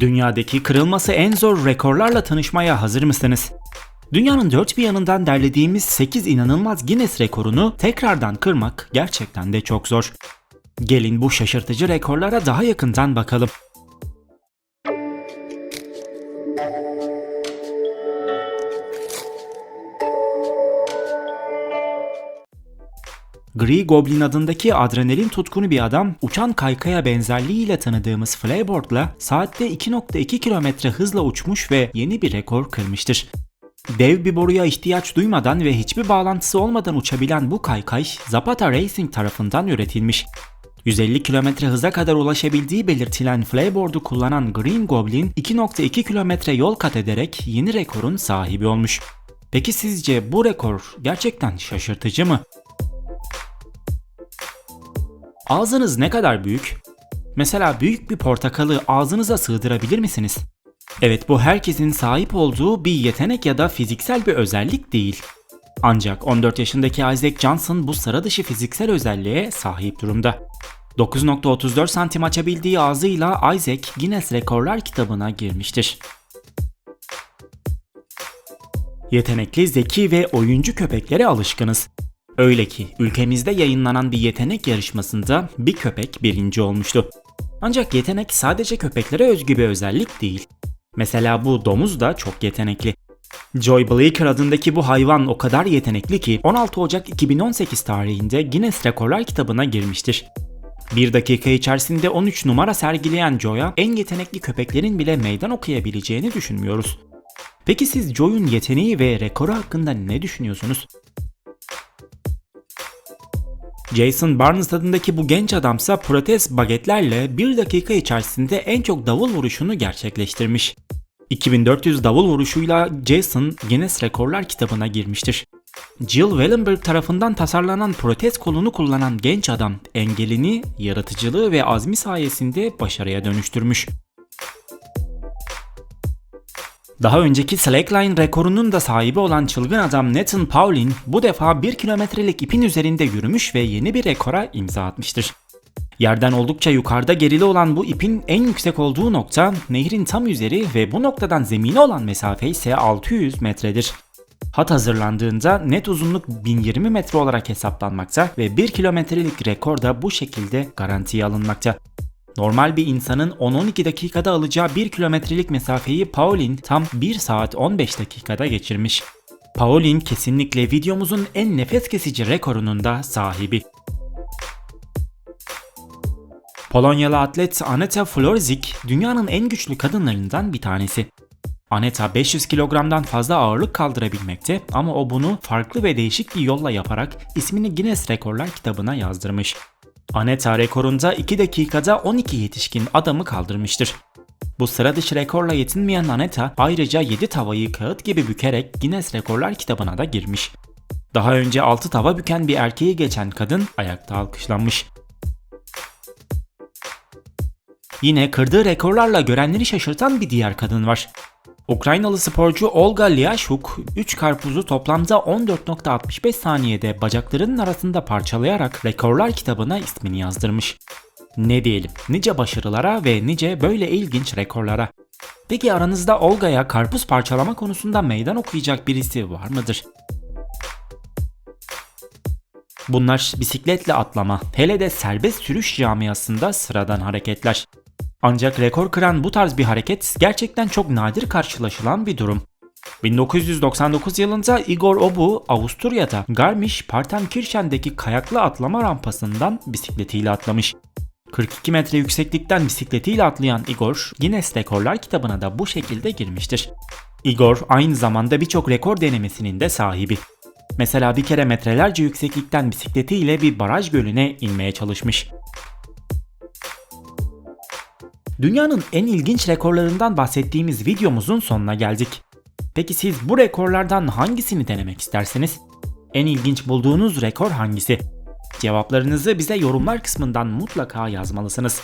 Dünyadaki kırılması en zor rekorlarla tanışmaya hazır mısınız? Dünyanın dört bir yanından derlediğimiz 8 inanılmaz Guinness rekorunu tekrardan kırmak gerçekten de çok zor. Gelin bu şaşırtıcı rekorlara daha yakından bakalım. Gri Goblin adındaki adrenalin tutkunu bir adam uçan kaykaya benzerliğiyle tanıdığımız Flyboard'la saatte 2.2 kilometre hızla uçmuş ve yeni bir rekor kırmıştır. Dev bir boruya ihtiyaç duymadan ve hiçbir bağlantısı olmadan uçabilen bu kaykay Zapata Racing tarafından üretilmiş. 150 km hıza kadar ulaşabildiği belirtilen Flyboard'u kullanan Green Goblin 2.2 kilometre yol kat ederek yeni rekorun sahibi olmuş. Peki sizce bu rekor gerçekten şaşırtıcı mı? Ağzınız ne kadar büyük? Mesela büyük bir portakalı ağzınıza sığdırabilir misiniz? Evet bu herkesin sahip olduğu bir yetenek ya da fiziksel bir özellik değil. Ancak 14 yaşındaki Isaac Johnson bu sıra dışı fiziksel özelliğe sahip durumda. 9.34 santim açabildiği ağzıyla Isaac Guinness Rekorlar kitabına girmiştir. Yetenekli, zeki ve oyuncu köpeklere alışkınız. Öyle ki ülkemizde yayınlanan bir yetenek yarışmasında bir köpek birinci olmuştu. Ancak yetenek sadece köpeklere özgü bir özellik değil. Mesela bu domuz da çok yetenekli. Joy Blaker adındaki bu hayvan o kadar yetenekli ki 16 Ocak 2018 tarihinde Guinness Rekorlar kitabına girmiştir. Bir dakika içerisinde 13 numara sergileyen Joy'a en yetenekli köpeklerin bile meydan okuyabileceğini düşünmüyoruz. Peki siz Joy'un yeteneği ve rekoru hakkında ne düşünüyorsunuz? Jason Barnes adındaki bu genç adamsa protez bagetlerle 1 dakika içerisinde en çok davul vuruşunu gerçekleştirmiş. 2400 davul vuruşuyla Jason Guinness Rekorlar kitabına girmiştir. Jill Wellenberg tarafından tasarlanan protez kolunu kullanan genç adam engelini, yaratıcılığı ve azmi sayesinde başarıya dönüştürmüş. Daha önceki slackline rekorunun da sahibi olan çılgın adam Nathan Paulin bu defa 1 kilometrelik ipin üzerinde yürümüş ve yeni bir rekora imza atmıştır. Yerden oldukça yukarıda gerili olan bu ipin en yüksek olduğu nokta nehrin tam üzeri ve bu noktadan zemine olan mesafe ise 600 metredir. Hat hazırlandığında net uzunluk 1020 metre olarak hesaplanmakta ve 1 kilometrelik rekor da bu şekilde garantiye alınmakta. Normal bir insanın 10-12 dakikada alacağı 1 kilometrelik mesafeyi Paulin tam 1 saat 15 dakikada geçirmiş. Paulin kesinlikle videomuzun en nefes kesici rekorunun da sahibi. Polonyalı atlet Aneta Florzik dünyanın en güçlü kadınlarından bir tanesi. Aneta 500 kilogramdan fazla ağırlık kaldırabilmekte ama o bunu farklı ve değişik bir yolla yaparak ismini Guinness Rekorlar kitabına yazdırmış. Aneta rekorunda 2 dakikada 12 yetişkin adamı kaldırmıştır. Bu sıra dışı rekorla yetinmeyen Aneta ayrıca 7 tavayı kağıt gibi bükerek Guinness Rekorlar kitabına da girmiş. Daha önce 6 tava büken bir erkeği geçen kadın ayakta alkışlanmış. Yine kırdığı rekorlarla görenleri şaşırtan bir diğer kadın var. Ukraynalı sporcu Olga Liashuk 3 karpuzu toplamda 14.65 saniyede bacaklarının arasında parçalayarak rekorlar kitabına ismini yazdırmış. Ne diyelim, nice başarılara ve nice böyle ilginç rekorlara. Peki aranızda Olga'ya karpuz parçalama konusunda meydan okuyacak birisi var mıdır? Bunlar bisikletle atlama, hele de serbest sürüş camiasında sıradan hareketler. Ancak rekor kıran bu tarz bir hareket gerçekten çok nadir karşılaşılan bir durum. 1999 yılında Igor Obu Avusturya'da Garmisch-Partenkirchen'deki kayaklı atlama rampasından bisikletiyle atlamış. 42 metre yükseklikten bisikletiyle atlayan Igor, Guinness Rekorlar kitabına da bu şekilde girmiştir. Igor aynı zamanda birçok rekor denemesinin de sahibi. Mesela bir kere metrelerce yükseklikten bisikletiyle bir baraj gölüne inmeye çalışmış. Dünyanın en ilginç rekorlarından bahsettiğimiz videomuzun sonuna geldik. Peki siz bu rekorlardan hangisini denemek istersiniz? En ilginç bulduğunuz rekor hangisi? Cevaplarınızı bize yorumlar kısmından mutlaka yazmalısınız.